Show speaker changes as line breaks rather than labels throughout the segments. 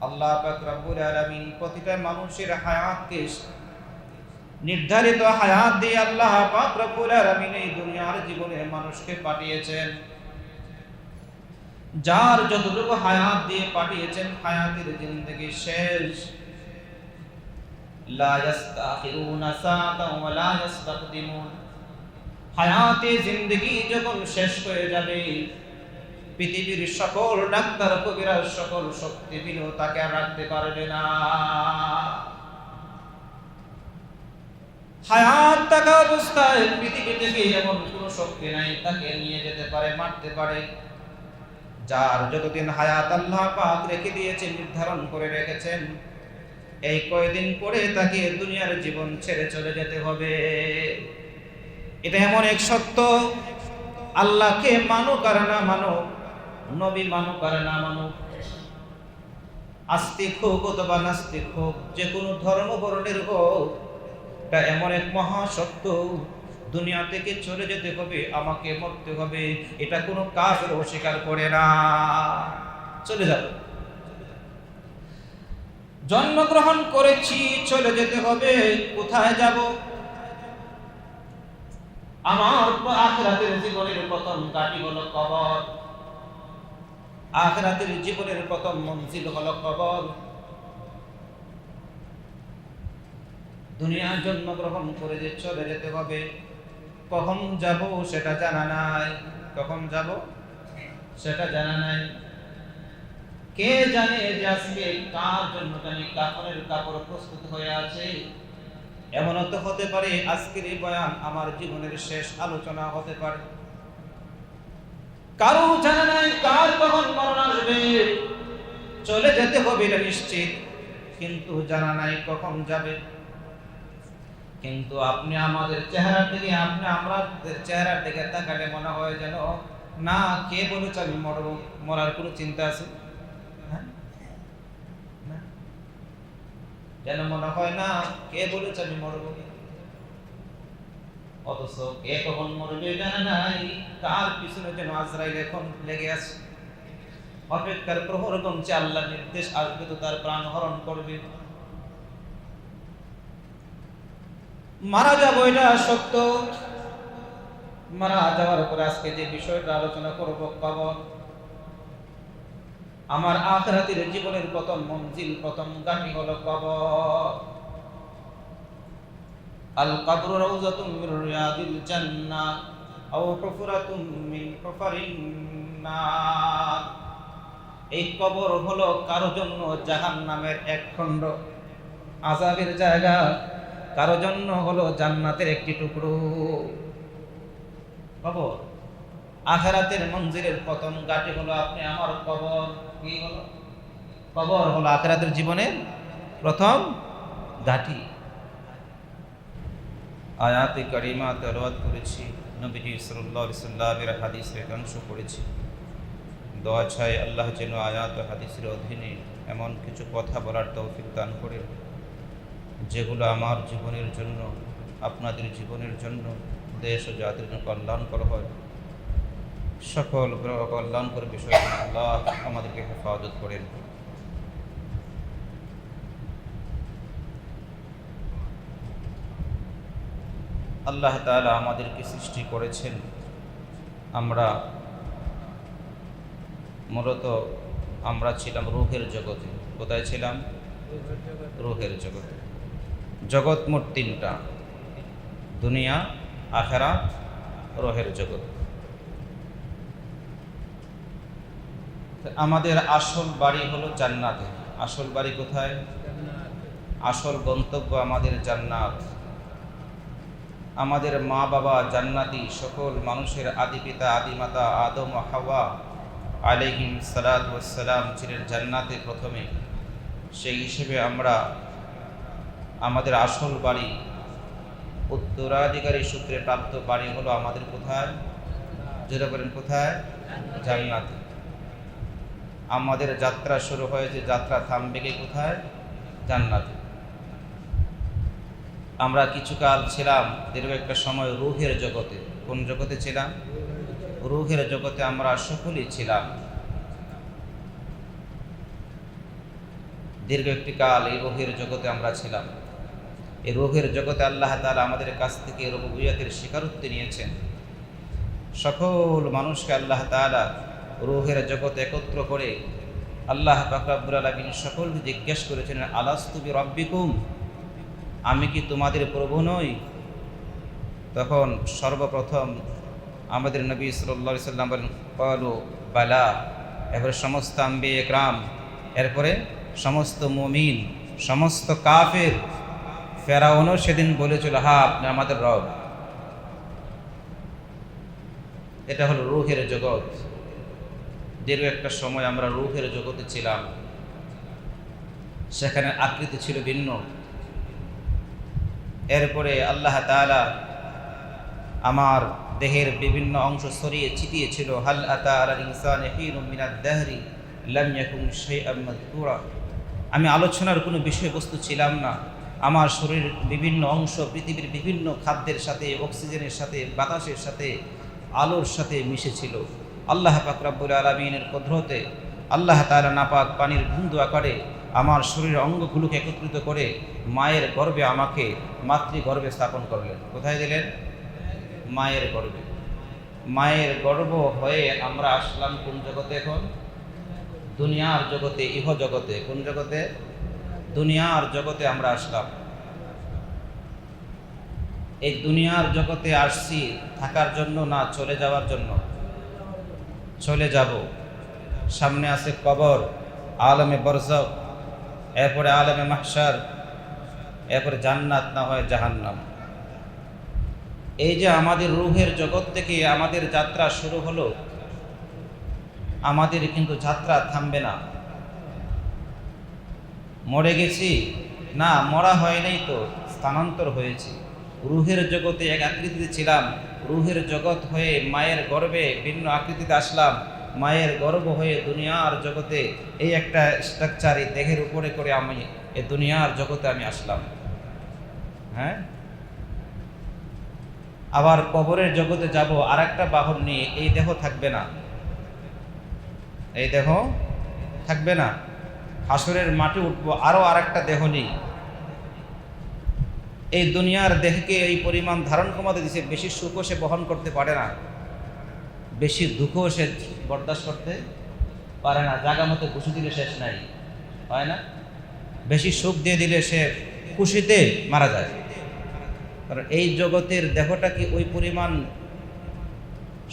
আল্লাহ প্রতিটা মানুষের হায়াতকে নির্ধারিত হায়াত দিয়ে আল্লাহ এই দুনিয়ার জীবনে মানুষকে পাঠিয়েছেন। যার যতটুকু হায়াত দিয়ে পাঠিয়েছেন, হায়াতের জিন্দগি শেষ। লা ইস্তাকদিমুন হায়াতে জিন্দগি যখন শেষ হয়ে যাবে পৃথিবীর সকল ডাক্তার, কবিরাজ সকল শক্তি দিলেও তাকে আর রাখতে পারবে না। হায়াত থাকা অবস্থায় পৃথিবী থেকে এমন কোনো শক্তি নাই, তাকে নিয়ে যেতে পারে, মারতে পারে। যার যতদিন হায়াত আল্লাহ পাক রেখে দিয়েছেন, নির্ধারণ করে রেখেছেন, এই কয়দিন পরে তাকে দুনিয়ার জীবন ছেড়ে চলে যেতে হবে। এটা এমন এক সত্য। আল্লাহকে মানুক আর না মানুক নবী মানুক, আর না মানুক। আস্তিক হোক অথবা নাস্তিক হোক, যে কোনো ধর্ম বর্ণের হোক এটা এমন এক মহা সত্য দুনিয়া থেকে চলে যেতে হবে, আমাকে মরতে হবে, এটা কোনো কাজ অস্বীকার করে না। চলে যাবে। জন্মগ্রহণ করেছি, চলে যেতে হবে, কোথায় যাব? আমার আখরাতের জীবনের প্রথম কাটি হলো কবর। আখরাতের জীবনের প্রথম মঞ্জিল হল কবর। দুনিয়ার জন্মগ্রহণ করে যে চলে যেতে হবে, কখন যাব সেটা জানা নাই। কখন যাব সেটা জানা নাই। কে জানে যে আজকে কার জন্য জানি কাপড়ের কাপড় প্রস্তুত হয়ে আছে। এমন তো হতে পারে আজকের এই বয়ান আমার জীবনের শেষ আলোচনা হতে পারে। কারও জানা নাই, কার কখন মরণ আসবে চলে যেতে হবে, এটা নিশ্চিত। কিন্তু জানা নাই কখন যাবে। কিন্তু আপনি আমাদের চেহারা দিকে, আপনি আমরা চেহারা দিকে তাকালে মনে হয় যেন, না, কে বলেছে আমি মরব? মরার কোনো চিন্তা আছে? হ্যাঁ? না। যেন মনে হয়, না, কে বলেছে আমি মরব? অথচ কে কখন মরবে জানা নাই, কার পিছনে যেন আজরাইল এখন লেগে আছে? অপেক্ষার প্রহর আল্লাহ নির্দেশ আসবে তো তার প্রাণ হরণ করবে। মারা যাব এটা সত্য। মারা যাওয়ার আজকে যে বিষয়টা আলোচনা করব কবর আমার আখরাতের জীবনের প্রথম মঞ্জিল, প্রথম গানি হলো কবর। আল কবর রাউজাতুম মির রিয়াদিল জান্নাহ আও হুফরাতুম মিন হুফারিন এই কবর হলো কারও জন্য জাহান্নামের এক খণ্ড। আযাবের জায়গা কারও জন্য হলো জান্নাতের একটি টুকরো। কবর। আখেরাতের মঞ্জিলের প্রথম গাটি হলো আপনি আমার কবর। কি হলো? কবর হলো আখেরাতের জীবনের প্রথম গাটি আয়াতে করিমা তেলাওয়াত করেছি, নবীজি সাল্লামের হাদিসের একাংশ পড়েছি। দোয়া চাই আল্লাহ যেন আয়াত হাদিসের অধীনে এমন কিছু কথা বলার তৌফিক দান করেন যেগুলো আমার জীবনের জন্য, আপনাদের জীবনের জন্য দেশ ও জাতির জন্য কল্যাণকর হয়। সকল কল্যাণকর বিষয় আল্লাহ আমাদেরকে হেফাজত করেন। আল্লাহ তালা আমাদেরকে সৃষ্টি করেছেন। আমরা মূলত আমরা ছিলাম রুহের জগতে। কোথায় ছিলাম? রুহের জগতে। জগৎ মোট তিনটা, দুনিয়া, আখেরা, রোহের জগৎ। আমাদের আসল বাড়ি হলো জান্নাতে। আসল বাড়ি কোথায়? আসল গন্তব্য আমাদের জান্নাত। আমাদের মা বাবা জান্নাতি সকল মানুষের আদি পিতা আদিমাতা আদম ও হাওয়া সালাত সালাম ছিলেন জান্নাতে প্রথমে। সেই হিসেবে আমরা আমাদের আসল বাড়ি, উত্তরাধিকারী সূত্রে প্রাপ্ত বাড়ি হলো আমাদের কোথায়? যেটা বলেন, কোথায়? জান্নাতে। আমাদের যাত্রা শুরু হয়েছে, যাত্রা থামবে কোথায়? জান্নাতে। আমরা কিছুকাল ছিলাম দীর্ঘ একটা সময় রুহের জগতে। কোন জগতে ছিলাম? রুহের জগতে আমরা সকলেই ছিলাম। দীর্ঘ একটি কাল এই রোগের জগতে আমরা ছিলাম। এই রোগের জগতে আল্লাহ তালা আমাদের কাছ থেকে রবুবিয়াতের স্বীকারোক্তি নিয়েছেন। সকল মানুষকে আল্লাহ তালা রোহের জগতে একত্র করে আল্লাহ ফাকরাবুল আলমিন সকলকে জিজ্ঞেস করেছিলেন আলাস্তুবি রব্বিকুম আমি কি তোমাদের প্রভু নই? তখন সর্বপ্রথম আমাদের নবী সাল্লা সাল্লাম বলেন কলু বালা। এরপরে সমস্ত আম্বি একরাম, এরপরে সমস্ত মুমিন, সমস্ত কাফের। ফেরাউনও সেদিন বলেছিল, হা, আপনি আমাদের রব। এটা হলো রুহের জগৎ। দীর্ঘ একটা সময় আমরা রুহের জগতে ছিলাম। সেখানে আকৃতি ছিল ভিন্ন। এরপরে আল্লাহ তাআলা আমার দেহের বিভিন্ন অংশ সরিয়ে ছিটিয়েছিল, হাল আতা আমি আলোচনার কোনো বিষয়বস্তু ছিলাম না। আমার শরীরের বিভিন্ন অংশ পৃথিবীর বিভিন্ন খাদ্যের সাথে, অক্সিজেনের সাথে, বাতাসের সাথে, আলোর সাথে মিশেছিল। আল্লাহ পাক রব্বুল আলমিনের কদরতে আল্লাহ তালা নাপাক পানির বিন্দু আকারে আমার শরীরের অঙ্গগুলোকে একত্রিত করে মায়ের গর্বে আমাকে মাতৃগর্ভে স্থাপন করলেন। কোথায় দিলেন? মায়ের গর্বে মায়ের গর্ব হয়ে আমরা আসলাম কোন জগতে এখন? দুনিয়ার জগতে, ইহ জগতে। কোন জগতে? দুনিয়ার জগতে আমরা আসলাম। এই দুনিয়ার জগতে আসছি থাকার জন্য না চলে যাওয়ার জন্য? চলে যাব। সামনে আছে কবর, আলমে বরজক এরপরে আলমে মাহসার এরপরে জান্নাত, না হয় জাহান্নাম। এই যে আমাদের রুহের জগৎ থেকে আমাদের যাত্রা শুরু হলো, আমাদের কিন্তু যাত্রা থামবে না। মরে গেছি, না, মরা হয় নাই তো, স্থানান্তর হয়েছি। রুহের জগতে এক আকৃতিতে ছিলাম, রুহের জগৎ হয়ে মায়ের গর্ভে ভিন্ন আকৃতিতে আসলাম। মায়ের গর্ব হয়ে দুনিয়ার জগতে এই একটা স্ট্রাকচার এই দেহের উপরে করে আমি, এই দুনিয়ার জগতে আমি আসলাম। হ্যাঁ? আবার কবরের জগতে যাব আর একটা বাহন নিয়ে, এই দেহ থাকবে না। এই দেহ থাকবে না। হাসরের মাটি উঠবো, আরও আর একটা দেহ নেই। এই দুনিয়ার দেহকে এই পরিমাণ ধারণ ক্ষমতা দিছে, বেশি সুখও সে বহন করতে পারে না। বেশি দুঃখও সে বরদাস্ত করতে পারে না। জাগা মতো খুশি দিলে শেষ নাই, হয় না? বেশি সুখ দিয়ে দিলে সে খুশিতে মারা যায়। কারণ এই জগতের দেহটা কি ওই পরিমাণ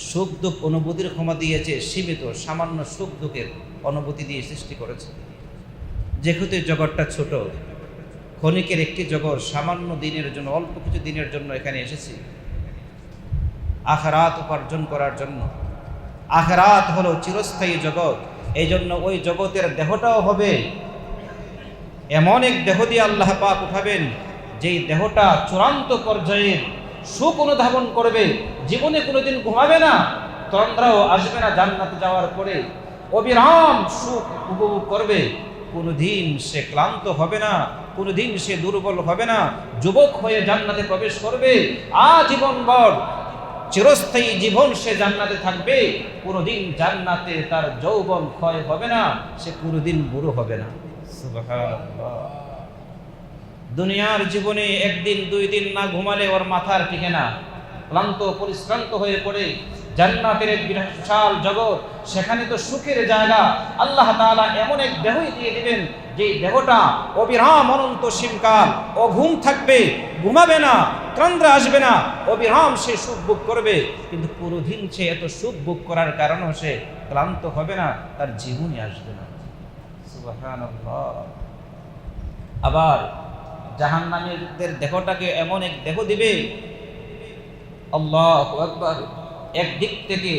সুখ দুঃখ অনুভূতির ক্ষমা দিয়েছে? সীমিত, সামান্য সুখ দুঃখের অনুভূতি দিয়ে সৃষ্টি করেছে। যেহেতু জগৎটা ছোট, ক্ষণিকের একটি জগৎ সামান্য দিনের জন্য, অল্প কিছু দিনের জন্য এখানে এসেছি। আখরাত উপার্জন করার জন্য। আখরাত হলো চিরস্থায়ী জগৎ। এই জন্য ওই জগতের দেহটাও হবে। এমন এক দেহ দিয়ে আল্লাহ পাক উঠাবেন, যেই দেহটা চূড়ান্ত পর্যায়ের সুখ অনুধাবন করবে, জীবনে কোনোদিন ঘুমাবে না, তন্দ্রাও আসবে না জান্নাতে যাওয়ার পরে। অবিরাম সুখ উপভোগ করবে। কোনোদিন সে ক্লান্ত হবে না, কোনোদিন সে দুর্বল হবে না। যুবক হয়ে জান্নাতে প্রবেশ করবে। আজীবন বর চিরস্থায়ী জীবন সে জান্নাতে থাকবে। কোনোদিন জান্নাতে তার যৌবন ক্ষয় হবে না, সে কোনোদিন বুড়ো হবে না। দুনিয়ার জীবনে একদিন, দুই দিন না ঘুমালে ওর মাথার টিকে না ক্লান্ত, পরিশ্রান্ত হয়ে পড়ে জান্নাতের এক বিশাল জগৎ, সেখানে তো সুখের জায়গা। আল্লাহ তাআলা এমন এক দেহই দিয়ে দিবেন যে দেহটা অবিরাম অনন্ত সীমকাল ও ঘুম থাকবে, ঘুমাবে না ক্রান্দ্রা আসবে না। অবিরাম সে সুখ ভোগ করবে। কিন্তু পুরোদিন সে এত সুখ ভোগ করার কারণেও সে ক্লান্ত হবে না, তার জীবনই আসবে না। আবার জাহান্নামীদের দেহটাকে এমন এক দেহ দিবে, আল্লাহ একবার একদিক থেকে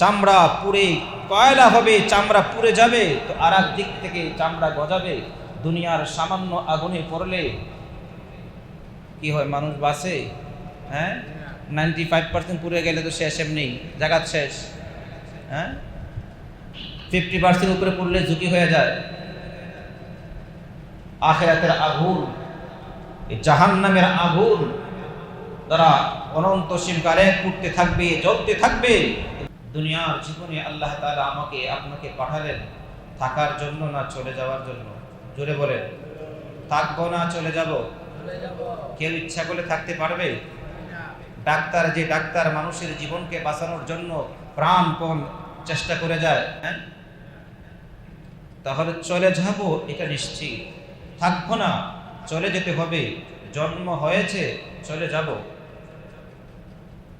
চামড়া পুড়ে কয়লা হবে, চামড়া পুড়ে যাবে, তো আর দিক থেকে চামড়া গজাবে। দুনিয়ার সামান্য আগুনে পড়লে কি হয়, মানুষ বাসে হ্যাঁ? নাইনটি ফাইভ পার্সেন্ট পুড়ে গেলে তো শেষ এমনি, জাগাত শেষ। হ্যাঁ? ফিফটি পার্সেন্ট উপরে পড়লে ঝুঁকি হয়ে যায়। আখেরাতের আগুন জাহান নামের আগুন, তারা অনন্ত সীমকালে পুড়তে থাকবে, জ্বলতে থাকবে। দুনিয়ার জীবনে আল্লাহ তালা আমাকে, আপনাকে পাঠালেন থাকার জন্য না চলে যাওয়ার জন্য? জোরে বলেন, থাকব না চলে যাব? কেউ ইচ্ছা করলে থাকতে পারবে? ডাক্তার যে ডাক্তার মানুষের জীবনকে বাঁচানোর জন্য প্রাণপণ চেষ্টা করে যায় হ্যাঁ? তাহলে চলে যাব, এটা নিশ্চিত। থাকব না, চলে যেতে হবে। জন্ম হয়েছে, চলে যাব।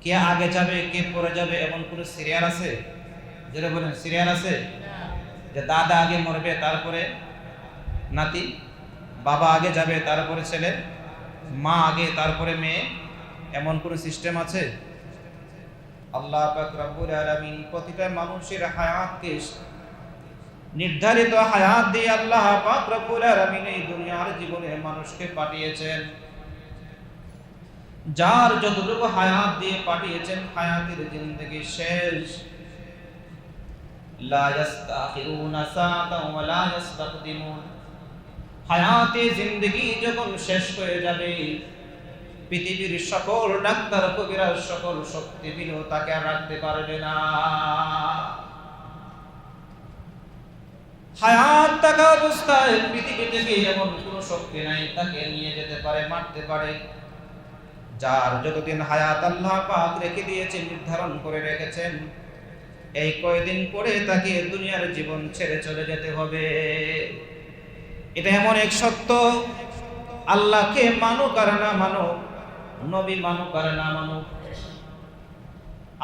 কে আগে যাবে, কে পরে যাবে, এমন কোনো সিরিয়াল আছে? যেটা বলেন সিরিয়াল আছে? যে দাদা আগে মরবে, তারপরে নাতি? বাবা আগে যাবে, তারপরে ছেলে, মা আগে, তারপরে মেয়ে, এমন কোনো সিস্টেম আছে? আল্লাহ রব্বুল প্রতিটা মানুষের হায়াতকে নির্ধারিত হায়াত দিয়ে আল্লাহ এই দুনিয়ার জীবনে মানুষকে পাঠিয়েছেন। যার যতটুকু হায়াত দিয়ে পাঠিয়েছেন, হায়াতের জিন্দগি শেষ। লা ইস্তাখিরুনা সাআতাও ওয়া লা ইস্তাকদিমুন হায়াতে জিন্দগি যখন শেষ হয়ে যাবে, পৃথিবীর সকল ডাক্তার কবিরাজ সকল শক্তি দিলেও তাকে আর রাখতে পারবে না। হায়াত থাকা অবস্থায় পৃথিবী থেকে এমন কোন শক্তি নাই, তাকে নিয়ে যেতে পারে, মারতে পারে। যার যতদিন হায়াত আল্লাহ পাক রেখে দিয়েছে নির্ধারণ করে রেখেছেন, এই কয়দিন পরে তাকে দুনিয়ার জীবন ছেড়ে চলে যেতে হবে। এটা এমন এক সত্য। আল্লাহকে মানুক আর না মানুক নবী মানুক আর না মানুক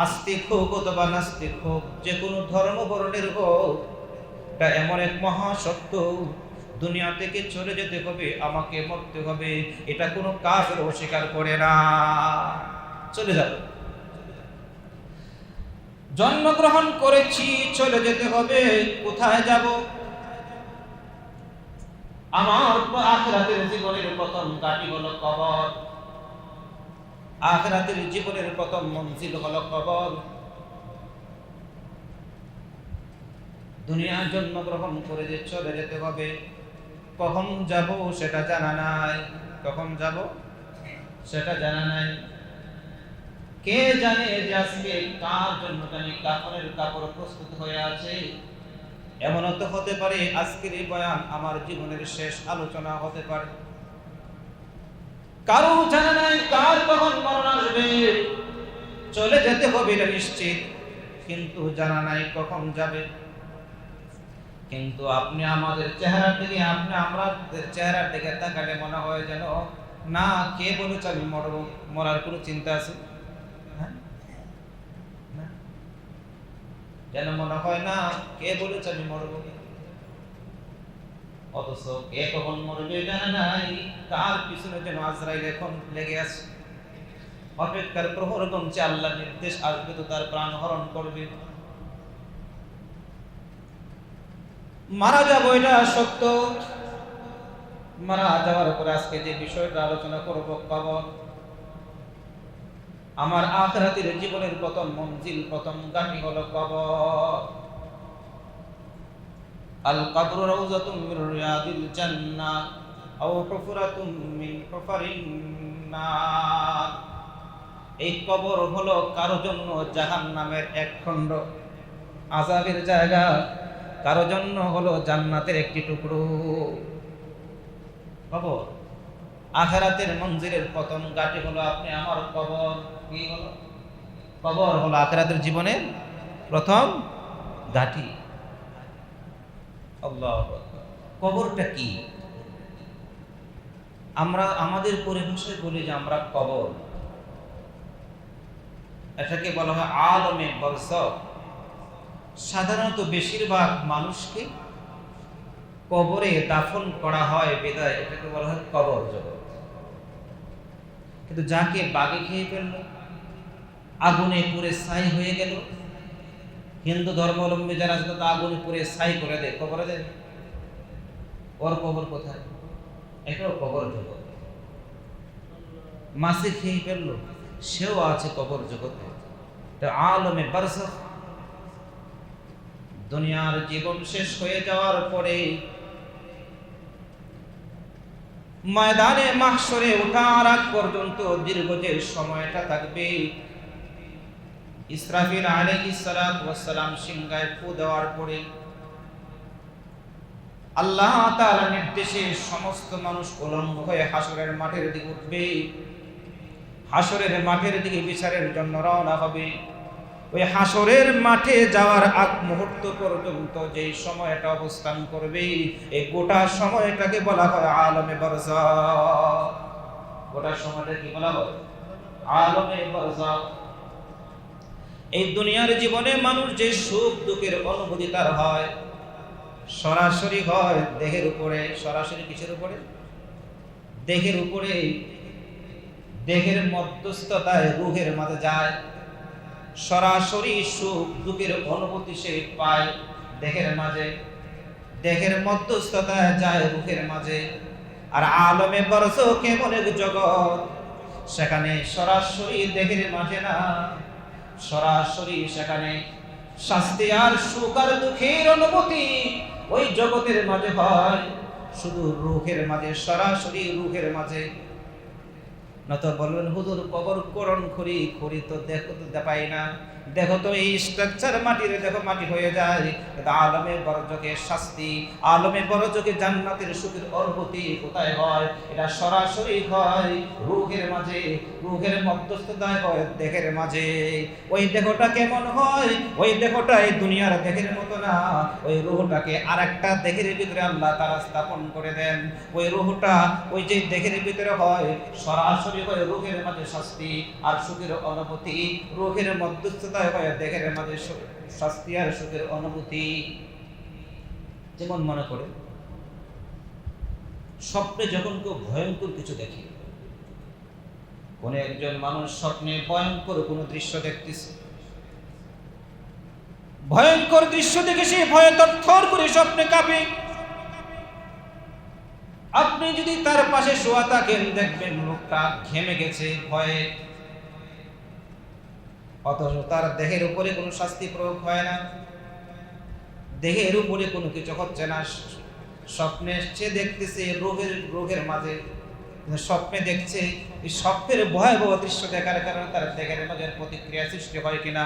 আস্তিক হোক অথবা নাস্তিক হোক, যে কোনো ধর্ম বর্ণের হোক, এটা এমন এক মহা সত্য দুনিয়া থেকে চলে যেতে হবে, আমাকে মরতে হবে, এটা কোনো কাজ অস্বীকার করে না। চলে যাবে জন্মগ্রহণ করেছি, চলে যেতে হবে, কোথায় যাব? আখরাতের জীবনের প্রথম মঞ্জিল হলো কবর। দুনিয়া জন্মগ্রহণ করে যে চলে যেতে হবে, কখন যাব সেটা জানা নাই। কখন যাব সেটা জানা নাই। কে জানে যে আজকে কার জন্য জানি কাপড়ের কাপড় প্রস্তুত হয়ে আছে? এমনও তো হতে পারে আজকের এই বয়ান আমার জীবনের শেষ আলোচনা হতে পারে। কারও জানা নাই কার কখন মরণ আসবে চলে যেতে হবে এটা নিশ্চিত, কিন্তু জানা নাই কখন যাবে। কিন্তু আপনি আমাদের চেহারা দিকে, আপনি আমরা চেহারার দিকে তাকালে মনে হয় যেন, না, কে বলেছে আমি মরবো? মরার কোনো চিন্তা আছে হ্যাঁ? না। যেন মনে হয়, না, কে বলেছে আমি মরবো অথচ কে কখন মরবে জানা নাই। কার পিছনে যেন আজরাইল এখন লেগে আছে? অপেক্ষার প্রহর গমছে আল্লাহ নির্দেশ আসবে তো তার প্রাণ হরণ করবে। মারা যাব, এটা সত্য। মারা যাওয়ার পরে আজকে যে বিষয়টা আলোচনা করব, কবর। আমার আখরাতের জীবনের প্রথম মঞ্জিল, প্রথম গানি হলো কবর। আল কবর রাউজাতুম মিন রিয়াদিল আও হুফরাতুম মিন হুফারিন এই কবর হলো কারও জন্য জাহান্নামের এক খণ্ড। আযাবের জায়গা কারও জন্য হলো জান্নাতের একটি টুকরো। কবর। আখেরাতের মঞ্জিলের প্রথম গাটি হলো আপনি আমার কবর। কবর হলো আখেরাতের জীবনের প্রথম আল্লাহ কবরটা কি? আমরা, আমাদের পরিভাষায় বলি যে আমরা কবর এটাকে বলা হয় আলমে বরসক সাধারণত বেশিরভাগ মানুষকে কবরে দাফন করা হয় বেদায়। এটাকে বলা হয় কবর জগৎ। কিন্তু যাকে বাগে খেয়ে ফেলল আগুনে পুরে ছাই হয়ে গেল। হিন্দু ধর্মাবলম্বী যারা আছে, তারা আগুনে পুরে ছাই করে দেয়। কবরে দেয় ওর কবর কোথায়? এটাও কবর জগৎ মাসে খেয়ে ফেলল, সেও আছে কবর জগতে। আলমে বারসখ। দুনিয়ার জীবন শেষ হয়ে যাওয়ার পরে ময়দানে মাহশরে ওঠার আগ পর্যন্ত দীর্ঘ যে সময়টা থাকবে ইসরাফিল আলাইহিস সালাতু ওয়াস সালাম সিংহায় ফু দেওয়ার পরে আল্লাহ তাআলার নির্দেশে সমস্ত মানুষ উলঙ্গ হয়ে হাসরের মাঠের দিকে উঠবে। হাসরের মাঠের দিকে বিচারের জন্য রওনা হবে। ওই হাসরের মাঠে যাওয়ার আগ মুহূর্ত পর্যন্ত যে সময়টা অবস্থান করবে, এই গোটা সময়টাকে বলা হয় আলমে বরজা গোটা সময়টা কি বলা হয়? আলমে বরজা এই দুনিয়ার জীবনে মানুষ যে সুখ দুঃখের অনুভূতি তার হয়, সরাসরি হয় দেহের উপরে, সরাসরি কিসের উপরে? দেহের উপরে, দেহের মধ্যস্থতায়, রুহের মাঝে যায়, সরাসরি সুখ দুঃখের অনুভূতি সে পায় দেহের মাঝে, দেহের মধ্যস্থতায় যায় রুহের মাঝে। আর আলমে বরস কেমন জগৎ, সেখানে সরাসরি দেহের মাঝে না। সরাসরি সেখানে শাস্তি আর সুখ আর দুঃখের অনুভূতি ওই জগতের মাঝে হয়। শুধু রুহের মাঝে, সরাসরি রুহের মাঝে নত বলবেন, হুজুর, কবর করণ করি করি তো দেখো তো পাই না। দেখো তো এই স্ট্রাকচার মাটির, দেখো মাটি হয়ে যায়। আলমে বড়যোগে শাস্তি, আলমে বড়যোগে জান্নাতের সুখের অনুভূতি কোথায় হয়? এটা সরাসরি হয় রুহের মাঝে, রুহের মধ্যস্থতায় হয় দেহের মাঝে। ওই দেহটা কেমন হয়? ওই দেহটা এই দুনিয়ার দেহের মতো না। ওই রুহটাকে আর একটা দেহের ভিতরে আল্লাহ তারা স্থাপন করে দেন। ওই রুহটা ওই যে দেহের ভিতরে হয়, সরাসরি হয় রুহের মাঝে শাস্তি আর সুখের অনুভূতি। রুহের মধ্যস্থতায় হয় মাঝে শাস্তি আর সুখের অনুভূতি। যেমন মনে করে, স্বপ্নে যখন কেউ ভয়ঙ্কর কিছু দেখে, কোন একজন মানুষ স্বপ্নে ভয়ঙ্কর কোনো দৃশ্য দেখতেছে। ভয়ঙ্কর দৃশ্য দেখে সে ভয়ে তৎথর করে স্বপ্নে কাঁপে। আপনি যদি তার পাশে শোয়া থাকেন, দেখবেন লোকটা ঘেমে গেছে, ভয়ে। অথচ তার দেহের উপরে কোনো শাস্তি প্রয়োগ হয় না। দেহের উপরে কোনো কিছু হচ্ছে না। স্বপ্নে সে দেখতেছে রোগের রোগের মাঝে। স্বপ্নে দেখছে, এই স্বপ্নের ভয়াবহ দৃশ্য দেখার কারণে তার দেহের মাঝে প্রতিক্রিয়া সৃষ্টি হয় কিনা?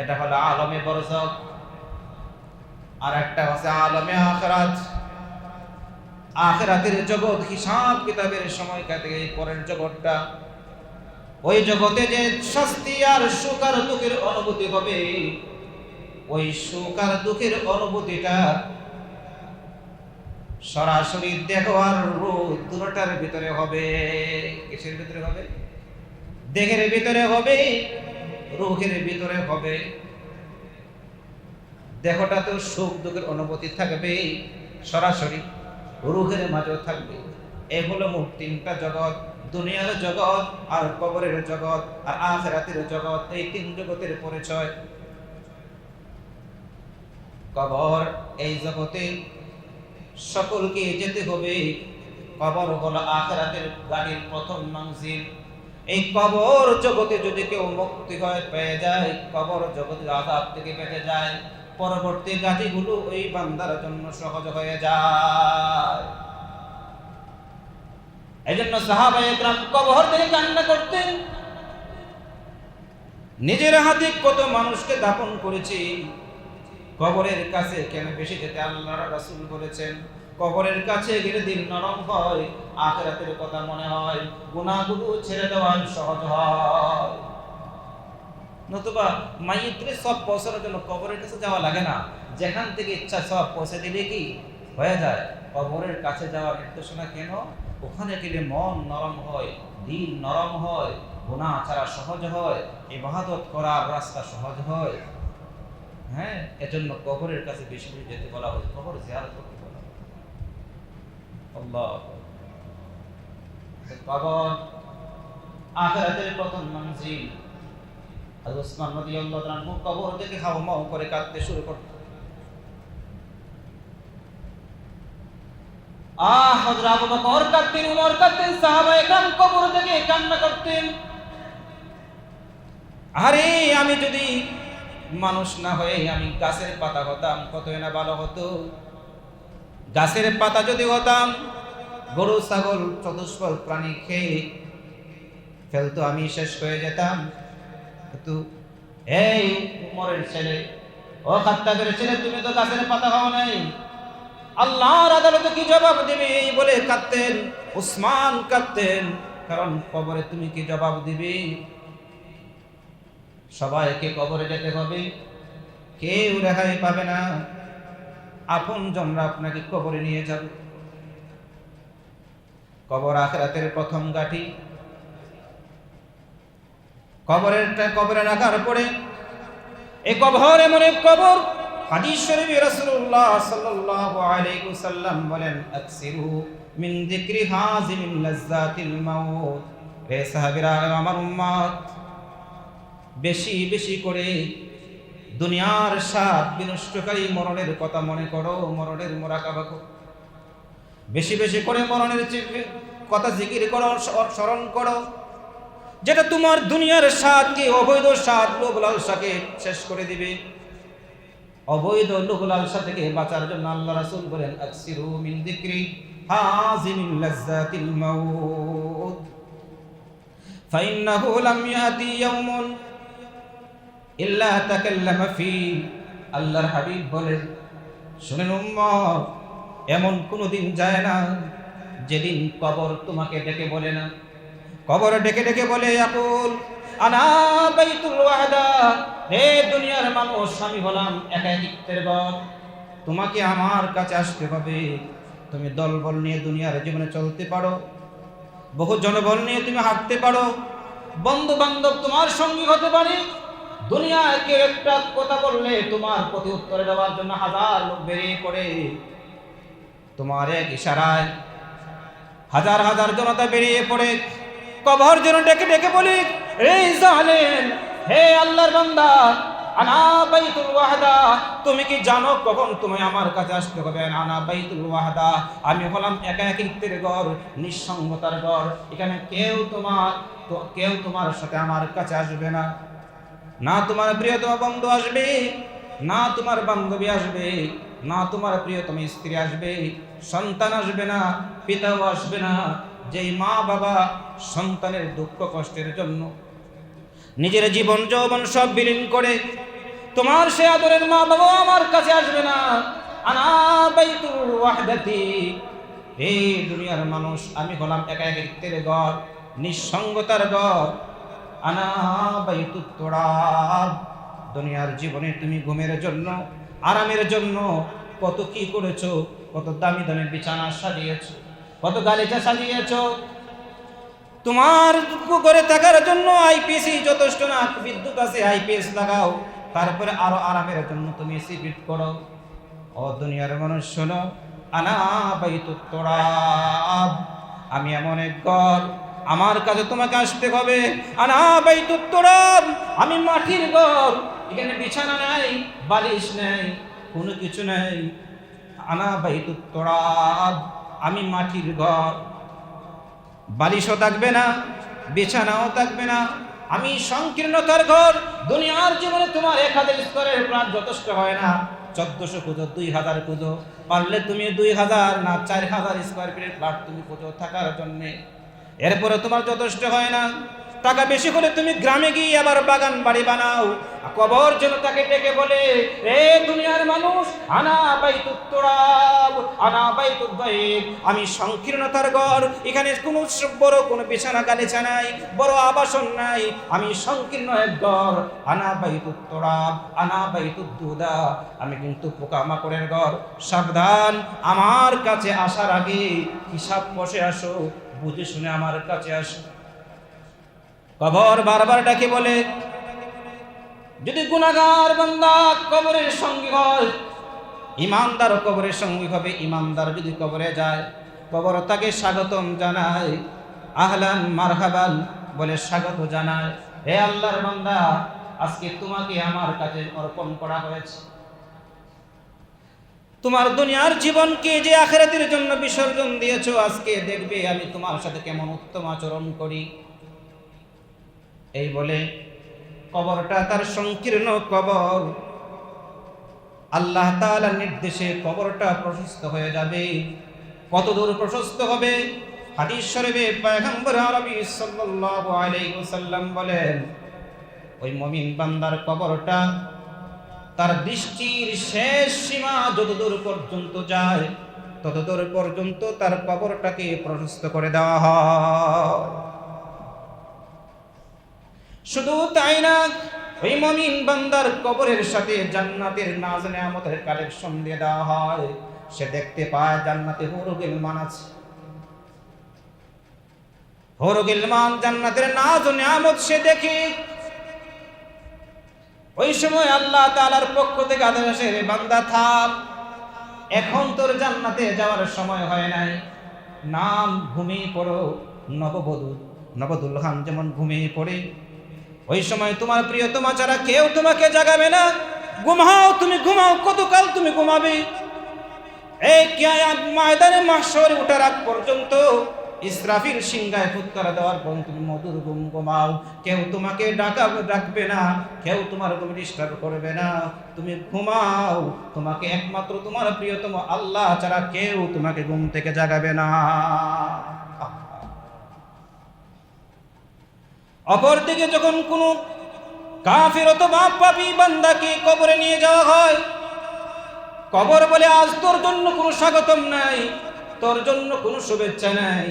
এটা হলো আলমে বরজক আর একটা হচ্ছে আলমে আখরাত। আখরাতের জগৎ হিসাব কিতাবের সময় কাটে এই পরের জগৎটা। ওই জগতে যে শাস্তি আর সুখ আর দুঃখের অনুভূতি হবে, ওই সুখ আর দুঃখের অনুভূতিটা সরাসরি দেহ আর রূপ দুটার ভিতরে হবে। কিসের ভিতরে হবে? দেহের ভিতরে হবে, রুহের ভিতরে হবে। দেহটা তো সুখ দুঃখের অনুভূতি থাকবে, সরাসরি রুহের মাঝেও থাকবে। এ হলো তিনটা জগৎ, দুনিয়ার জগৎ আর কবরের জগৎ আর আখেরাতের জগৎ। এই তিন জগতের পরিচয়। কবর, এই জগতে সকলকে যেতে হবে। কবর হলো আখেরাতের গাড়ির প্রথম মঞ্জিল। এই কবর জগতে যদি কেউ মুক্তি হয়, পেয়ে যায়। কবর জগতের আজাব থেকে বেঁচে যায়। পরবর্তী গাড়িগুলো ওই বান্দার জন্য সহজ হয়ে যায়। এই জন্য সাহাবা একরাম কবর থেকে কান্না করতেন। নিজের হাতে কত মানুষকে দাপন করেছি। কবরের কাছে কেন বেশি যেতে আল্লাহ রাসূল বলেছেন, কবরের কাছে গেলে দিল নরম হয়, আখেরাতের কথা মনে হয়, গুনাহগুলো ছেড়ে দেওয়া সহজ হয়। নতুবা মাইয়িত্রে সব পৌঁছানোর জন্য কবরের কাছে যাওয়া লাগে না। যেখান থেকে ইচ্ছা সব পৌঁছে দিলে কি হয়ে যায়? কবরের কাছে যাওয়ার নির্দেশনা কেন? ওখানে গেলে মন নরম হয় দিল নরম হয়, গুনাহ ছাড়া সহজ হয়, ইবাদত করার রাস্তা সহজ হয়। হ্যাঁ এজন্য কবরের কাছে বেশি বেশি যেতে বলা হয়। কবর জিয়ারত করতে বলা আল্লাহ কবর আখিরাতের প্রথম মঞ্জিল। আর আমি যদি মানুষ না হয়ে আমি গাছের পাতা হতাম, কতই না ভালো হতো। গাছের পাতা যদি হতাম, গরু, ছাগল চতুষ্পদ প্রাণী খেয়ে ফেলতো, আমি শেষ হয়ে যেতাম। কিন্তু, এই উমরের ছেলে, ও খাত্তাবের ছেলে, তুমি তো গাছের পাতা খাও নাই। আল্লাহর আদালতে কি জবাব দিবে? বলে কাঁদতেন, উসমান কাঁদতেন, কারণ কবরে তুমি কি জবাব দিবে? সবাইকে কবরে যেতে হবে, কেউ রেহাই পাবে না। আপন জনরা আপনাকে কবরে নিয়ে যাবে। কবর আখরাতের প্রথম গাঠি কবরের কবরে রাখার পরে এই কবর এমন এক কবর। হাদিস শরীফে রাসূলুল্লাহ সাল্লাল্লাহু আলাইহি ওয়াসাল্লাম বলেন, আকসিরু মিন যিকরি হাজিমিন লাজ্জাতিল মাউত। হে সাহাবীরা, আমার উম্মত, বেশি বেশি করে দুনিয়ার স্বাদ বিনষ্টকারী মরণের কথা মনে করো, মরণের মোরাকাবা করো। বেশি বেশি করে মরণের কথা জিকির করো, স্মরণ করো। যেটা তোমার দুনিয়ার স্বাদকে অবৈধ স্বাদ লোভ লালসাকে শেষ করে দিবে। অবৈধ লোভ লালসা থেকে বাঁচার জন্য আল্লাহ রাসূল বলেন, আকসিরু মিন যিকরি হাজিমিন লাজ্জাতিল মাউত। ফাইন্নাহু লাম ইয়াতি ইয়াউমুন ইল্লা তাকাল্লামা ফি। আল্লাহর হাবিব বলেন, শুনেন উম্মত, এমন কোনো দিন যায় না, যেদিন কবর তোমাকে ডেকে বলে না। কবর ডেকে ডেকে বলে আকুল আনা হে দুনিয়ার আমি তোমাকে আমার কাছে আসতে হবে। তুমি দলবল নিয়ে দুনিয়ার জীবনে চলতে পারো। বহু জনবল নিয়ে তুমি হাঁটতে পারো। তোমার সঙ্গী হতে পারে। দুনিয়ায় কেউ একটা কথা বললে তোমার প্রতি উত্তরে দেওয়ার জন্য হাজার লোক বেরিয়ে পড়ে। তোমার এক ইশারায় হাজার হাজার জনতা বেরিয়ে পড়ে। কবর যেন ডেকে ডেকে বলি, এই জালেন হে আল্লাহর বান্দা, আনা বাইতুল ওয়াহদা, তুমি কি জানো কখন তুমি আমার কাছে আসতে হবে? আনা বাইতুল ওয়াহদা, আমি হলাম একা একিত্বের ঘর, নিঃসঙ্গতার ঘর। এখানে কেউ তোমার কেউ তোমার সাথে আমার কাছে আসবে না। না তোমার প্রিয়তম বন্ধু আসবে, না তোমার বান্ধবী আসবে, না তোমার প্রিয়তম স্ত্রী আসবে, সন্তান আসবে না, পিতাও আসবে না যেই মা বাবা সন্তানের দুঃখ কষ্টের জন্য নিজের জীবন যৌবন সব বিলীন করে তোমার সে আদরের মা বাবা আমার কাছে আসবে না। আনা বাইতুল ওয়াহদাতি। এই দুনিয়ার মানুষ, আমি হলাম একা একের ঘর, নিঃসঙ্গতার ঘর। আনা বাইতুত তোরাব। দুনিয়ার জীবনে তুমি ঘুমের জন্য, আরামের জন্য কত কি করেছ, কত দামি দামি বিছানা সাজিয়েছো। কত গালিচা সাজিয়েছো? তোমার দুঃখ করে থাকার জন্য আইপিএসি যথেষ্ট না। বিদ্যুৎ আছে, আইপিএস লাগাও। তারপরে আরও আরামের জন্য তুমি এসি ফিট করো। ও দুনিয়ার মানুষ, শোনো। আনা বাইতুত তোরাব। আমি এমন এক ঘর। আমার কাছে তোমাকে আসতে হবে। আনা বাইতুত তোরাব। আমি মাটির ঘর। এখানে বিছানা নাই, বালিশ নেই, কোনো কিছু নেই। আনা বাইতুত তোরাব। আমি মাটির ঘর। বালিশও থাকবে না, বিছানাও থাকবে না। আমি সংকীর্ণতার ঘর। দুনিয়ার জীবনে তোমার এক হাজার স্তরের প্রাণ যথেষ্ট হয় না। চোদ্দশো খুঁজো, দুই হাজার খুঁজো। পারলে তুমি দুই হাজার, না চার হাজার স্কোয়ার ফিটের ফ্ল্যাট তুমি খুঁজো থাকার জন্যে। এরপরে তোমার যথেষ্ট হয় না। টাকা বেশি হলে তুমি গ্রামে গিয়ে আবার বাগান বাড়ি বানাও। কবর যেন তাকে ডেকে বলে, রে দুনিয়ার মানুষ, আনা বাইতুত তোরাব, আনা বাইতুত দাইব আমি সংকীর্ণতার ঘর, এখানে কোনো বড় কোনো বিছানা গালিচা নাই, বড় আবাসন নাই। আমি সংকীর্ণ এক ঘর, আনা বাইতুত তোরাব, আনা বাইতুত দুদা আমি কিন্তু পোকামাকড়ের ঘর। সাবধান, আমার কাছে আসার আগে হিসাব বসে আসো, বুঝে শুনে আমার কাছে আসো। কবর বারবার ডাকে বলে, যদি গুনাগার বান্দা কবরের সঙ্গী হয়, ইমানদার কবরের সঙ্গী হবে, ইমানদার যদি কবরে যায়, কবর তাকে স্বাগতম জানায়, আহলান মারহাবান বলে স্বাগত জানায় হে আল্লাহর বান্দা, আজকে তোমাকে আমার কাছে অর্পণ করা হয়েছে। তোমার দুনিয়ার জীবনকে যে আখেরাতের জন্য বিসর্জন দিয়েছ, আজকে দেখবে আমি তোমার সাথে কেমন উত্তম আচরণ করি। এই বলে কবরটা তার সংকীর্ণ কবর। আল্লাহ তাআলার নির্দেশে কবরটা প্রশস্ত হয়ে যাবে। কত দূর প্রশস্ত হবে? হাদিস শরীফে পয়গম্বর আরবি সাল্লাল্লাহু আলাইহি বলেন, ওই মুমিন বান্দার কবরটা তার দৃষ্টির শেষ সীমা যতদূর পর্যন্ত যায়, ততদূর পর্যন্ত তার কবরটাকে প্রশস্ত করে দেওয়া হয়। শুধু তাই না, ওই মমিন বান্দার কবরের সাথে জান্নাতের নাজ নেয়ামতের কালেকশন দিয়ে দেওয়া হয়। সে দেখতে পায় জান্নাতে হুরুগিল মান আছে। হুরুগিল মান জান্নাতের নাজ নেয়ামত সে দেখে। ওই সময় আল্লাহ তাআলার পক্ষ থেকে আদেশ আসে রে বান্দা, থাম। এখন তোর জান্নাতে যাওয়ার সময় হয় নাই। নাম ঘুমিয়ে পড়ো। নববধূ নবদুল্লাহান যেমন ঘুমিয়ে পড়ে ওই সময় তোমার প্রিয় প্রিয়তমা ছাড়া কেউ তোমাকে জাগাবে না। ঘুমাও, তুমি ঘুমাও, কতকাল তুমি ঘুমাবে? এই ময়দানে মাসরে ওঠার আগ পর্যন্ত ইসরাফিল সিংহায় ফুৎকার দেওয়ার পর তুমি মধুর ঘুম ঘুমাও। কেউ তোমাকে ডাকা ডাকবে না, কেউ তোমার ঘুম ডিস্টার্ব করবে না। তুমি ঘুমাও, তোমাকে একমাত্র তোমার প্রিয়তম আল্লাহ ছাড়া কেউ তোমাকে ঘুম থেকে জাগাবে না। অপরদিকে যখন কোনো কাফির অথবা পাপি বান্দাকে কবরে নিয়ে যাওয়া হয়, কবর বলে আজ তোর জন্য কোনো স্বাগতম নাই, তোর জন্য কোনো শুভেচ্ছা নাই।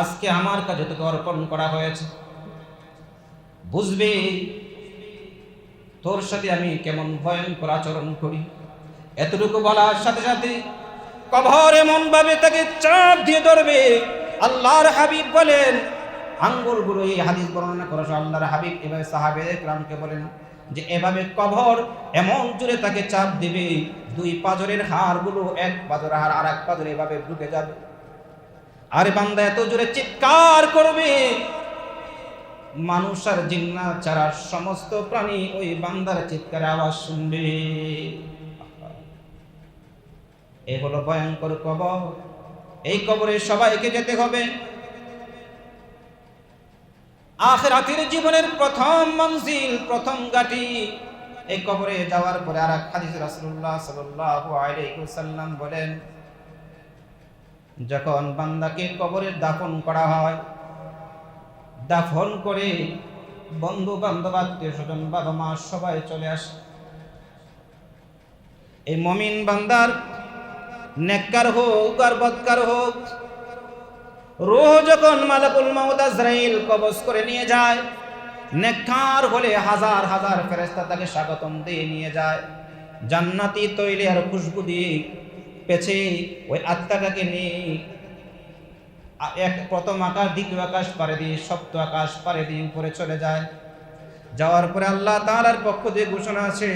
আজকে আমার কাছে তোকে অর্পণ করা হয়েছে। বুঝবে, তোর সাথে আমি কেমন ভয়ঙ্কর আচরণ করি। এতটুকু বলার সাথে সাথে কবর এমন ভাবে তাকে চাপ দিয়ে ধরবে। আল্লাহর হাবিব বলেন আঙ্গুলগুলো এই হাদিস বর্ণনা করেছে আল্লাহর হাবিব। এভাবে সাহাবেদের গ্রামকে বলেন যে, এভাবে কবর এমন জোরে তাকে চাপ দেবে, দুই পাজরের হাড়গুলো এক পাজর হাড় আর এক পাজর এভাবে ঢুকে যাবে। আরে বান্দা এত জোরে চিৎকার করবে, মানুষ আর জিন্না ছাড়া সমস্ত প্রাণী ওই বান্দার চিৎকার আওয়াজ শুনবে। এ হলো ভয়ঙ্কর কবর। এই কবরে সবাইকে যেতে হবে। আখরাতের জীবনের প্রথম মঞ্জিল, প্রথম গাটি। এই কবরে যাওয়ার পরে আর এক হাদিস রাসূলুল্লাহ সাল্লাল্লাহু আলাইহি ওয়াসাল্লাম বলেন, যখন বান্দাকে কবরে দাফন করা হয়, দাফন করে বন্ধু বান্ধব আত্মীয় স্বজন বাবা মা সবাই চলে আসে। এই মমিন বান্দার নেককার হোক আর বদকার হোক রোহ যখন মালাকুল মাউদ আজরাইল কবজ করে নিয়ে যায়, নেককার হলে হাজার হাজার ফেরেশতা তাকে স্বাগতম দিয়ে নিয়ে যায়। জান্নাতি তৈলে আর খুশবু দিয়ে পেছে ওই আত্মাটাকে নিয়ে। এক প্রথম আকাশ, দ্বিতীয় আকাশ পারে দিয়ে, সপ্ত আকাশ পারে দিয়ে উপরে চলে যায়। যাওয়ার পরে আল্লাহ তাআলার পক্ষ দিয়ে ঘোষণা আছে